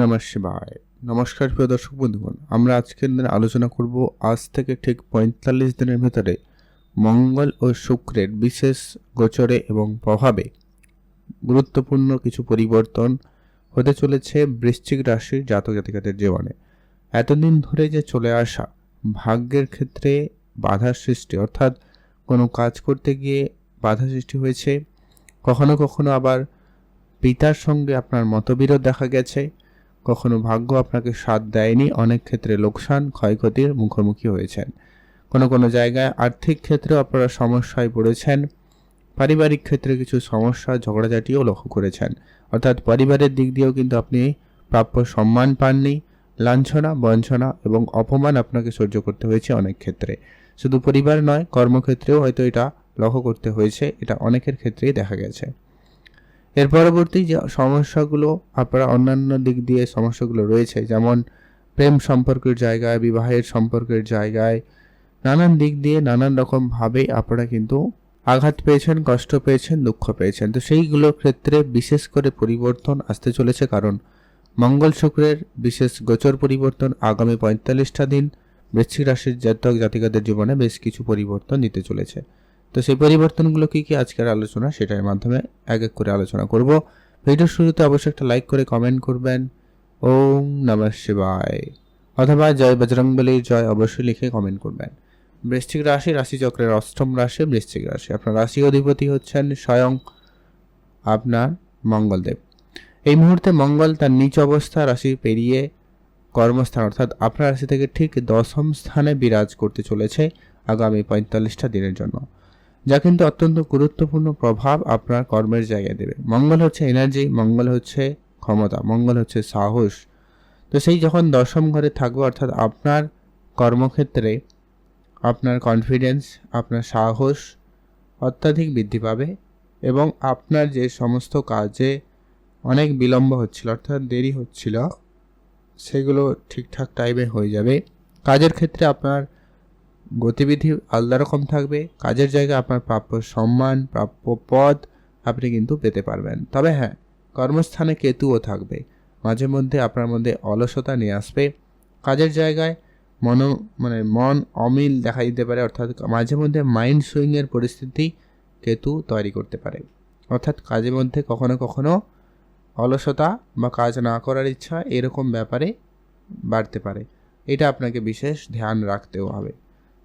নমঃ শিবায়। নমস্কার প্রিয় দর্শক বন্ধুগণ, আমরা আজকের দিনে আলোচনা করব আজ থেকে ঠিক পঁয়তাল্লিশ দিনের ভেতরে মঙ্গল ও শুক্রের বিশেষ গোচরে এবং প্রভাবে গুরুত্বপূর্ণ কিছু পরিবর্তন হতে চলেছে বৃশ্চিক রাশির জাতক জাতিকাদের জীবনে। এতদিন ধরে যে চলে আসা ভাগ্যের ক্ষেত্রে বাধার সৃষ্টি, অর্থাৎ কোনো কাজ করতে গিয়ে বাধা সৃষ্টি হয়েছে, কখনো কখনো আবার পিতার সঙ্গে আপনার মতবিরোধ দেখা গেছে কখনো ভাগ্য আপনাকে সাথ দেয়নি, অনেক ক্ষেত্রে লোকসান, ক্ষয়ক্ষতির মুখোমুখি হয়েছেন। কোনো কোনো জায়গায় আর্থিক ক্ষেত্রেও আপনারা সমস্যায় পড়েছেন, পারিবারিক ক্ষেত্রে কিছু সমস্যা, ঝগড়াঝাটিও লক্ষ্য করেছেন। অর্থাৎ পরিবারের দিক দিয়েও কিন্তু আপনি প্রাপ্য সম্মান পাননি, লাঞ্ছনা, বঞ্চনা এবং অপমান আপনাকে সহ্য করতে হয়েছে অনেক ক্ষেত্রে। শুধু পরিবার নয়, কর্মক্ষেত্রেও হয়তো এটা লক্ষ্য করতে হয়েছে, এটা অনেকের ক্ষেত্রেই দেখা গেছে। এর পরবর্তী যে সমস্যাগুলো আপনারা অন্যান্য দিক দিয়ে সমস্যাগুলো রয়েছে, যেমন প্রেম সম্পর্কের জায়গায়, বিবাহের সম্পর্কের জায়গায়, নানান দিক দিয়ে নানান রকমভাবে আপনারা কিন্তু আঘাত পেয়েছেন, কষ্ট পেয়েছেন, দুঃখ পেয়েছেন। তো সেইগুলোর ক্ষেত্রে বিশেষ করে পরিবর্তন আসতে চলেছে কারণ মঙ্গল শুক্রের বিশেষ গোচর পরিবর্তন আগামী পঁয়তাল্লিশটা দিন, বৃশ্চিক রাশির জাতক জাতিকাদের জীবনে বেশ কিছু পরিবর্তন দিতে চলেছে। তো সেই পরিবর্তনগুলো কী কী আজকের আলোচনা সেটার মাধ্যমে এক এক করে আলোচনা করব। ভিডিওর শুরুতে অবশ্যই একটা লাইক করে কমেন্ট করবেন। ওম নমঃ শিবায়। অথবা জয় বজরংবলীর জয় অবশ্যই লিখে কমেন্ট করবেন। বৃশ্চিক রাশি, রাশিচক্রের অষ্টম রাশি, বৃশ্চিক রাশি। আপনার রাশি অধিপতি হচ্ছেন স্বয়ং আপনার মঙ্গলদেব। এই মুহূর্তে মঙ্গল তার নিচ অবস্থা রাশি পেরিয়ে কর্মস্থান, অর্থাৎ আপনার রাশি থেকে ঠিক দশম স্থানে বিরাজ করতে চলেছে আগামী পঁয়তাল্লিশটা দিনের জন্য। যা কিন্তু অত্যন্ত গুরুত্বপূর্ণ প্রভাব আপনার কর্মের জায়গায় দেবে। মঙ্গল হচ্ছে এনার্জি মঙ্গল হচ্ছে ক্ষমতা, মঙ্গল হচ্ছে সাহস। তো সেই যখন দশম ঘরে থাকবে, অর্থাৎ আপনার কর্মক্ষেত্রে আপনার কনফিডেন্স আপনার সাহস অত্যাধিক বৃদ্ধি পাবে এবং আপনার যে সমস্ত কাজে অনেক বিলম্ব হচ্ছিল, অর্থাৎ দেরি হচ্ছিল, সেগুলো ঠিকঠাক টাইমে হয়ে যাবে। কাজের ক্ষেত্রে আপনার গতিবিধি আলাদা রকম থাকবে, কাজের জায়গায় আপনার প্রাপ্য সম্মান, প্রাপ্য পদ আপনি কিন্তু পেতে পারবেন। তবে হ্যাঁ কর্মস্থানে কেতুও থাকবে। মাঝে মধ্যে আপনার মধ্যে অলসতা নিয়ে আসবে। কাজের জায়গায় মন মানে মন অমিল দেখা দিতে পারে, অর্থাৎ মাঝে মধ্যে মাইন্ড সুইংয়ের পরিস্থিতি কেতু তৈরি করতে পারে। অর্থাৎ কাজের মধ্যে কখনো কখনো অলসতা বা কাজ না করার ইচ্ছা এরকম ব্যাপারে বাড়তে পারে। এটা আপনাকে বিশেষ ধ্যান রাখতেও হবে।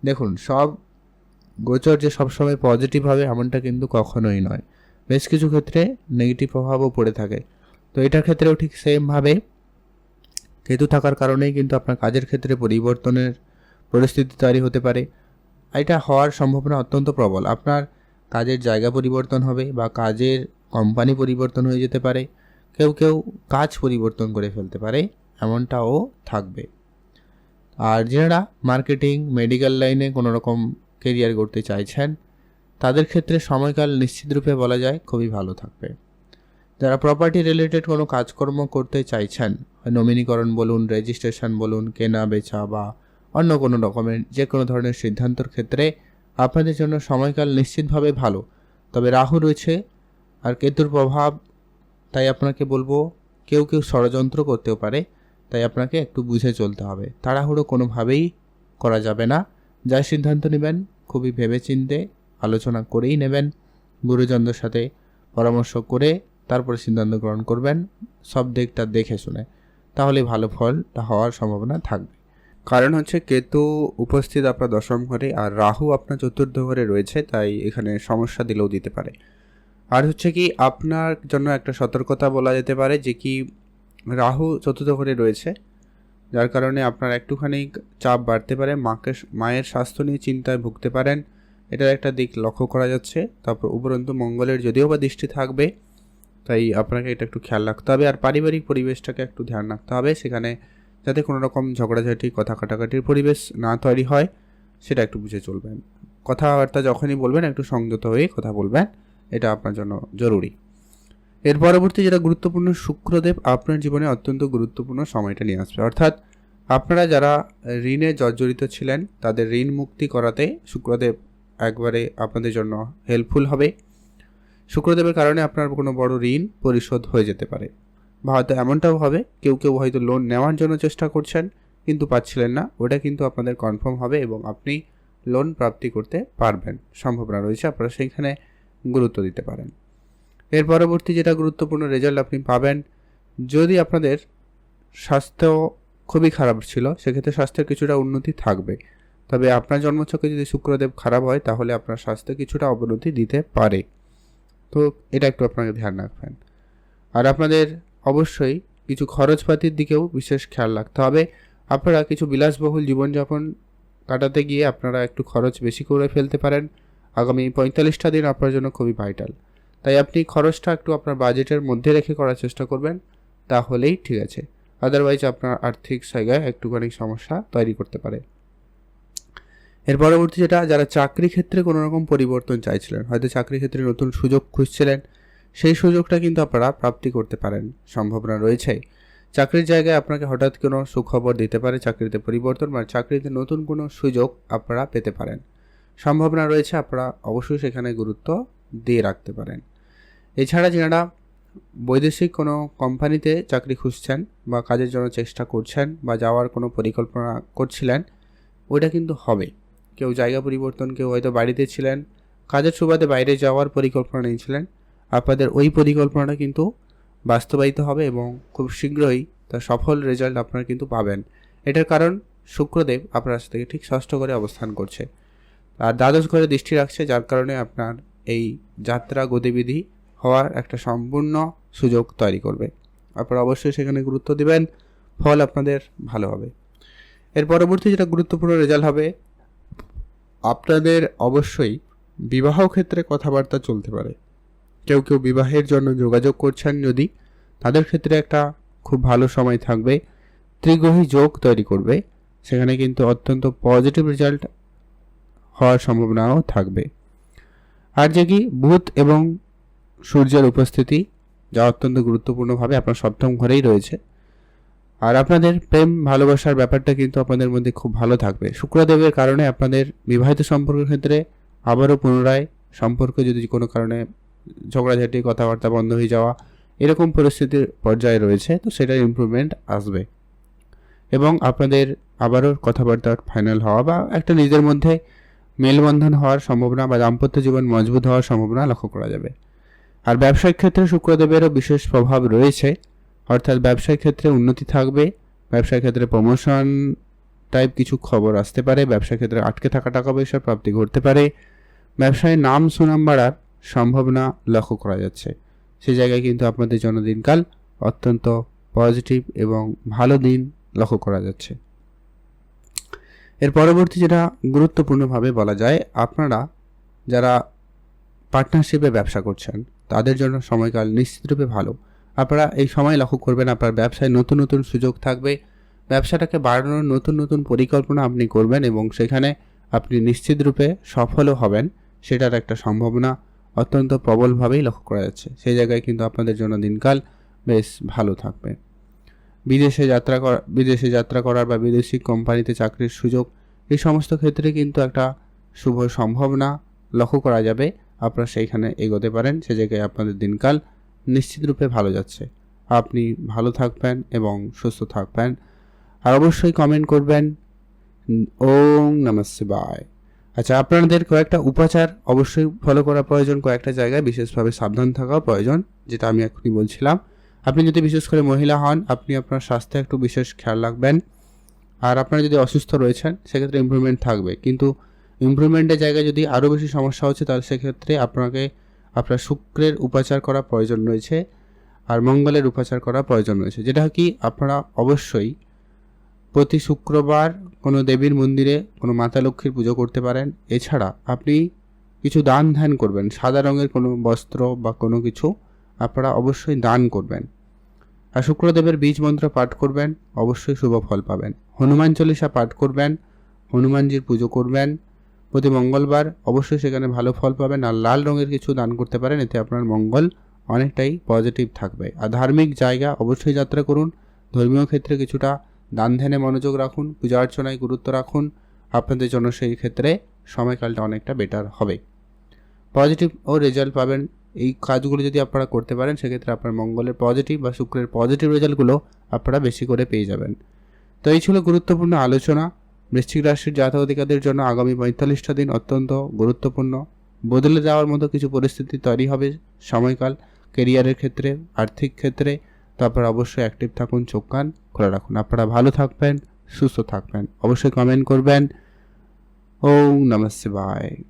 দেখুন, সব গোচর যে সবসময় পজিটিভ হবে এমনটা কিন্তু কখনোই নয়। বেশ কিছু ক্ষেত্রে নেগেটিভ প্রভাবও পড়ে থাকে। তো এটার ক্ষেত্রেও ঠিক সেমভাবে কেতু থাকার কারণেই কিন্তু আপনার কাজের ক্ষেত্রে পরিবর্তনের পরিস্থিতি তৈরি হতে পারে। এটা হওয়ার সম্ভাবনা অত্যন্ত প্রবল। আপনার কাজের জায়গা পরিবর্তন হবে বা কাজের কোম্পানি পরিবর্তন হয়ে যেতে পারে। কেউ কেউ কাজ পরিবর্তন করে ফেলতে পারে, এমনটাও থাকবে। আর যারা মার্কেটিং মেডিকেল লাইনে কোনো রকম কেরিয়ার করতে চাইছেন, তাদের ক্ষেত্রে সময়কাল নিশ্চিতরূপে বলা যায় খুবই ভালো থাকবে। যারা প্রপার্টি রিলেটেড কোনো কাজকর্ম করতে চাইছেন নমিনীকরণ বলুন রেজিস্ট্রেশন বলুন, কেনা, বেচা বা অন্য কোনো রকমের যে কোনো ধরনের সিদ্ধান্তর ক্ষেত্রে আপনাদের জন্য সময়কাল নিশ্চিতভাবে ভালো। তবে রাহু রয়েছে আর কেতুর প্রভাব, তাই আপনাকে বলব কেউ কেউ ষড়যন্ত্র করতেও পারে। তাই আপনাকে একটু বুঝে চলতে হবে। তাড়াহুড়ো কোনোভাবেই করা যাবে না। যা সিদ্ধান্ত নেবেন, খুবই ভেবেচিন্তে আলোচনা করেই নেবেন। গুরুজনদের সাথে পরামর্শ করে তারপরে সিদ্ধান্ত গ্রহণ করবেন। সব দিকটা দেখে শুনে। তাহলে ভালো ফলটা হওয়ার সম্ভাবনা থাকবে। কারণ হচ্ছে কেতু উপস্থিত আপনার দশম ঘরে আর রাহু আপনার চতুর্থ ঘরে রয়েছে, তাই এখানে সমস্যা দিলেও দিতে পারে। আর হচ্ছে কি, আপনার জন্য একটা সতর্কতা বলা যেতে পারে যে কি রাহু চতুর্থ ঘরে রয়েছে, যার কারণে আপনার একটুখানি চাপ বাড়তে পারে, মাকে মায়ের স্বাস্থ্য নিয়ে চিন্তায় ভুগতে পারেন। এটার একটা দিক লক্ষ্য করা যাচ্ছে। তারপর উপরন্তু মঙ্গলের যদিও বা দৃষ্টি থাকবে, তাই আপনাকে এটা একটু খেয়াল রাখতে হবে। আর পারিবারিক পরিবেশটাকে একটু ধ্যান রাখতে হবে। সেখানে যাতে কোনো রকম ঝগড়াঝাটি কথা কাটাকাটির পরিবেশ না তৈরি হয়, সেটা একটু বুঝে চলবেন। কথাবার্তা যখনই বলবেন, একটু সংযত হয়ে কথা বলবেন, এটা আপনার জন্য জরুরি। এর পরবর্তী যেটা গুরুত্বপূর্ণ, শুক্রদেব আপনার জীবনে অত্যন্ত গুরুত্বপূর্ণ সময়টা নিয়ে আসবে। অর্থাৎ আপনারা যারা ঋণে জর্জরিত ছিলেন, তাদের ঋণ মুক্তি করাতে শুক্রদেব একবারে আপনাদের জন্য হেল্পফুল হবে। শুক্রদেবের কারণে আপনার কোনো বড় ঋণ পরিশোধ হয়ে যেতে পারে। বা হয়তো এমনটাও হবে, কেউ কেউ হয়তো লোন নেওয়ার জন্য চেষ্টা করছেন, কিন্তু পাচ্ছিলেন না। ওটা কিন্তু আপনাদের কনফার্ম হবে এবং আপনি লোন প্রাপ্তি করতে পারবেন। সম্ভাবনা রয়েছে, আপনারা সেইখানে গুরুত্ব দিতে পারেন। এর পরবর্তী যেটা গুরুত্বপূর্ণ রেজাল্ট আপনি পাবেন, যদি আপনাদের স্বাস্থ্য খুবই খারাপ ছিল, সেক্ষেত্রে স্বাস্থ্যের কিছুটা উন্নতি থাকবে। তবে আপনার জন্মছকে যদি শুক্রদেব খারাপ হয়, তাহলে আপনার স্বাস্থ্যে কিছুটা অবনতি দিতে পারে। তো এটা একটু আপনাকে ধ্যান রাখবেন। আর আপনাদের অবশ্যই কিছু খরচপাতির দিকেও বিশেষ খেয়াল রাখতে হবে। আপনারা কিছু বিলাসবহুল জীবনযাপন কাটাতে গিয়ে আপনারা একটু খরচ বেশি করে ফেলতে পারেন। আগামী পঁয়তাল্লিশটা দিন আপনার জন্য খুবই ভাইটাল তাই আপনি খরচটা একটু আপনার বাজেটের মধ্যে রেখে করার চেষ্টা করবেন, তাহলেই ঠিক আছে। আদারওয়াইজ আপনার আর্থিক জায়গায় একটুখানি সমস্যা তৈরি করতে পারে। এর পরবর্তী যেটা, যারা চাকরি ক্ষেত্রে কোনো রকম পরিবর্তন চাইছিলেন, হয়তো চাকরি ক্ষেত্রে নতুন সুযোগ খুঁজছিলেন, সেই সুযোগটা কিন্তু আপনারা প্রাপ্তি করতে পারেন, সম্ভাবনা রয়েছে। চাকরির জায়গায় আপনাকে হঠাৎ কোনো সুখবর দিতে পারে, চাকরিতে পরিবর্তন বা চাকরিতে নতুন কোনো সুযোগ আপনারা পেতে পারেন। সম্ভাবনা রয়েছে, আপনারা অবশ্যই সেখানে গুরুত্ব দিয়ে রাখতে পারেন। এছাড়া যারা বৈদেশিক কোনো কোম্পানিতে চাকরি খুঁজছেন বা কাজের জন্য চেষ্টা করছেন বা যাওয়ার কোনো পরিকল্পনা করছিলেন, ওইটা কিন্তু হবে। কেউ জায়গা পরিবর্তন, কেউ হয়তো বাড়িতে ছিলেন, কাজের সুবাদে বাইরে যাওয়ার পরিকল্পনা নিয়েছিলেন, আপনাদের ওই পরিকল্পনাটা কিন্তু বাস্তবায়িত হবে এবং খুব শীঘ্রই তার সফল রেজাল্ট আপনারা কিন্তু পাবেন। এটার কারণ শুক্রদেব আপনার থেকে ঠিক ষষ্ঠ করে অবস্থান করছে। আর দ্বাদশ ঘরে দৃষ্টি রাখছে, যার কারণে আপনার এই যাত্রা গতিবিধি হওয়ার একটা সম্পূর্ণ সুযোগ তৈরি করবে। আপনারা অবশ্যই সেখানে গুরুত্ব দিবেন, ফল আপনাদের ভালো হবে। এর পরবর্তী যেটা গুরুত্বপূর্ণ রেজাল্ট হবে, আপনাদের অবশ্যই বিবাহ ক্ষেত্রে কথাবার্তা চলতে পারে। কেউ কেউ বিবাহের জন্য যোগাযোগ করছেন যদি, তাদের ক্ষেত্রে একটা খুব ভালো সময় থাকবে ত্রিগ্রহী যোগ তৈরি করবে, সেখানে কিন্তু অত্যন্ত পজিটিভ রেজাল্ট হওয়ার সম্ভাবনাও থাকবে। আর যে কি বুধ এবং সূর্যের উপস্থিতি যা অত্যন্ত গুরুত্বপূর্ণভাবে আপনার সপ্তম ঘরেই রয়েছে। আর আপনাদের প্রেম, ভালোবাসার ব্যাপারটা কিন্তু আপনাদের মধ্যে খুব ভালো থাকবে। শুক্রদেবের কারণে আপনাদের বিবাহিত সম্পর্কের ক্ষেত্রে আবারও পুনরায় সম্পর্ক যদি কোনো কারণে ঝগড়াঝাটি, কথাবার্তা বন্ধ হয়ে যাওয়া, এরকম পরিস্থিতির পর্যায়ে রয়েছে, তো সেটার ইমপ্রুভমেন্ট আসবে। এবং আপনাদের আবারও কথাবার্তা ফাইনাল হওয়া বা একটা নিজের মধ্যে মেলবন্ধন হওয়ার সম্ভাবনা বা দাম্পত্য জীবন মজবুত হওয়ার সম্ভাবনা লক্ষ্য করা যাবে। আর ব্যবসায়িক ক্ষেত্রে শুক্রদেবেরও বিশেষ প্রভাব রয়েছে। অর্থাৎ ব্যবসায়িক ক্ষেত্রে উন্নতি থাকবে, ব্যবসায়িক ক্ষেত্রে প্রমোশন টাইপ কিছু খবর আসতে পারে ব্যবসার ক্ষেত্রে আটকে থাকা টাকা পয়সার প্রাপ্তি ঘটতে পারে। ব্যবসায় নাম সুনাম বাড়ার সম্ভাবনা লক্ষ্য করা যাচ্ছে। সেই জায়গায় কিন্তু আপনাদের জন্মদিনকাল অত্যন্ত পজিটিভ এবং ভালো দিন লক্ষ্য করা যাচ্ছে। এর পরবর্তী যেটা গুরুত্বপূর্ণভাবে বলা যায়, আপনারা যারা পার্টনারশিপে ব্যবসা করছেন, তাদের জন্য সময়কাল নিশ্চিতরূপে ভালো। আপনারা এই সময় লক্ষ্য করবেন, আপনার ব্যবসায় নতুন নতুন সুযোগ থাকবে, ব্যবসাটাকে বাড়ানোর নতুন নতুন পরিকল্পনা আপনি করবেন এবং সেখানে আপনি নিশ্চিতরূপে সফলও হবেন, সেটার একটা সম্ভাবনা অত্যন্ত প্রবলভাবেই লক্ষ্য করা যাচ্ছে। সেই জায়গায় কিন্তু আপনাদের জন্য দিনকাল বেশ ভালো থাকবে। বিদেশে যাত্রা করা, বিদেশে যাত্রা করার বা বিদেশি কোম্পানিতে চাকরির সুযোগ, এই সমস্ত ক্ষেত্রে কিন্তু একটা শুভ সম্ভাবনা লক্ষ্য করা যাবে। আপনারা সেইখানে এগোতে পারেন, সে জায়গায় আপনাদের দিনকাল নিশ্চিতরূপে ভালো যাচ্ছে। আপনি ভালো থাকবেন এবং সুস্থ থাকবেন। আর অবশ্যই কমেন্ট করবেন। ওং নমঃ শিবায় আচ্ছা আপনাদের কয়েকটা উপাচার অবশ্যই ফলো করা প্রয়োজন। কয়েকটা জায়গায় বিশেষভাবে সাবধান থাকাও প্রয়োজন, যেটা আমি এখনই বলছিলাম। আপনি যদি বিশেষ করে মহিলা হন, আপনি আপনার স্বাস্থ্যে একটু বিশেষ খেয়াল রাখবেন। আর আপনারা যদি অসুস্থ রয়েছেন, সেক্ষেত্রে ইমপ্রুভমেন্ট থাকবে। কিন্তু ইমপ্রুভমেন্টের জায়গায় যদি আরও বেশি সমস্যা হচ্ছে, তাহলে সেক্ষেত্রে আপনাকে আপনার শুক্রের উপাচার করা প্রয়োজন রয়েছে আর মঙ্গলের উপাচার করা প্রয়োজন রয়েছে। যেটা কি আপনারা অবশ্যই প্রতি শুক্রবার কোনো দেবীর মন্দিরে কোনো মাতা লক্ষ্মীর পুজো করতে পারেন। এছাড়া আপনি কিছু দান ধ্যান করবেন। সাদা রঙের কোনো বস্ত্র বা কোনো কিছু আপনারা অবশ্যই দান করবেন। আর শুক্রদেবের বীজ মন্ত্র পাঠ করবেন, অবশ্যই শুভ ফল পাবেন। হনুমান চল্লিশা পাঠ করবেন, হনুমানজির পুজো করবেন। প্রতি মঙ্গলবার অবশ্যই সেখানে ভালো ফল পাবেন আর লাল রঙের কিছু দান করতে পারেন, এতে আপনার মঙ্গল অনেকটাই পজিটিভ থাকবে। আর ধার্মিক জায়গা অবশ্যই যাত্রা করুন, ধর্মীয় ক্ষেত্রে কিছুটা দান ধ্যানে মনোযোগ রাখুন, পূজা অর্চনায় গুরুত্ব রাখুন, আপনাদের জন্য সেই ক্ষেত্রে সময়কালটা অনেকটা বেটার হবে। পজিটিভ ও রেজাল্ট পাবেন এই কাজগুলো যদি আপনারা করতে পারেন, সেক্ষেত্রে আপনার মঙ্গলের পজিটিভ বা শুক্রের পজিটিভ রেজাল্টগুলো আপনারা বেশি করে পেয়ে যাবেন। তো এই ছিল গুরুত্বপূর্ণ আলোচনা। বৃশ্চিক রাশির জাতক অধিকারদের জন্য আগামী পঁয়তাল্লিশটা দিন অত্যন্ত গুরুত্বপূর্ণ। বদলে যাওয়ার মতো কিছু পরিস্থিতি তৈরি হবে সময়কাল কেরিয়ারের ক্ষেত্রে, আর্থিক ক্ষেত্রে। তো আপনারা অবশ্যই অ্যাক্টিভ থাকুন, চোখ কান খোলা রাখুন। আপনারা ভালো থাকবেন, সুস্থ থাকবেন। অবশ্যই কমেন্ট করবেন। ও নমস্তে বাই